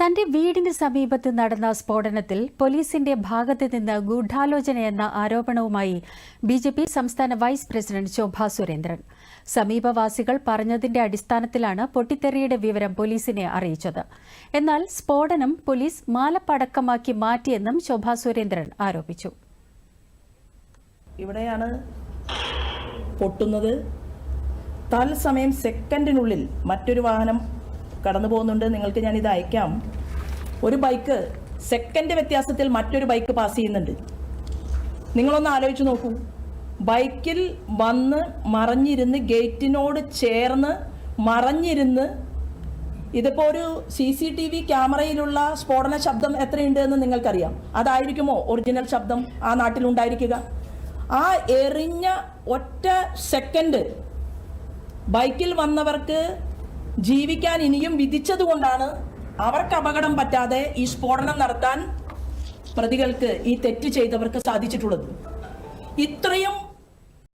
തന്റെ വീടിന് സമീപത്ത് നടന്ന സ്ഫോടനത്തിൽ പോലീസിന്റെ ഭാഗത്ത് നിന്ന് ഗൂഢാലോചനയെന്ന ആരോപണവുമായി ബി ജെ പി സംസ്ഥാന വൈസ് പ്രസിഡന്റ് ശോഭാ സുരേന്ദ്രൻ. സമീപവാസികൾ പറഞ്ഞതിന്റെ അടിസ്ഥാനത്തിലാണ് പൊട്ടിത്തെറിയുടെ വിവരം പോലീസിനെ അറിയിച്ചത്. എന്നാൽ സ്ഫോടനം പോലീസ് മാലപ്പടക്കമാക്കി മാറ്റിയെന്നും ശോഭാ സുരേന്ദ്രൻ ആരോപിച്ചു. ഇവിടെയാണ് പൊട്ടുന്നത്. തത്സമയം സെക്കൻഡിനുള്ളിൽ മറ്റൊരു വാഹനം കടന്നു പോകുന്നുണ്ട്. നിങ്ങൾക്ക് ഞാൻ ഇത് അയക്കാം. ഒരു ബൈക്ക് സെക്കൻഡ് വ്യത്യാസത്തിൽ മറ്റൊരു ബൈക്ക് പാസ് ചെയ്യുന്നുണ്ട്. നിങ്ങളൊന്ന് ആലോചിച്ച് നോക്കൂ. ബൈക്കിൽ വന്ന് മറഞ്ഞിരുന്ന് ഗേറ്റിനോട് ചേർന്ന് മറഞ്ഞിരുന്ന് ഇതിപ്പോൾ ഒരു സി സി ടി വി ക്യാമറയിലുള്ള സ്ഫോടന ശബ്ദം എത്രയുണ്ട് എന്ന് നിങ്ങൾക്കറിയാം. അതായിരിക്കുമോ ഒറിജിനൽ ശബ്ദം ആ നാട്ടിലുണ്ടായിരിക്കുക ആ എറിഞ്ഞ ഒറ്റ സെക്കൻഡ് ബൈക്കിൽ വന്നവർക്ക് ജീവിക്കാൻ ഇനിയും വിധിച്ചതുകൊണ്ടാണ് അവർക്ക് അപകടം പറ്റാതെ ഈ സ്ഫോടനം നടത്താൻ പ്രതികൾക്ക് ഈ തെറ്റ് ചെയ്തവർക്ക് സാധിച്ചിട്ടുള്ളത്. ഇത്രയും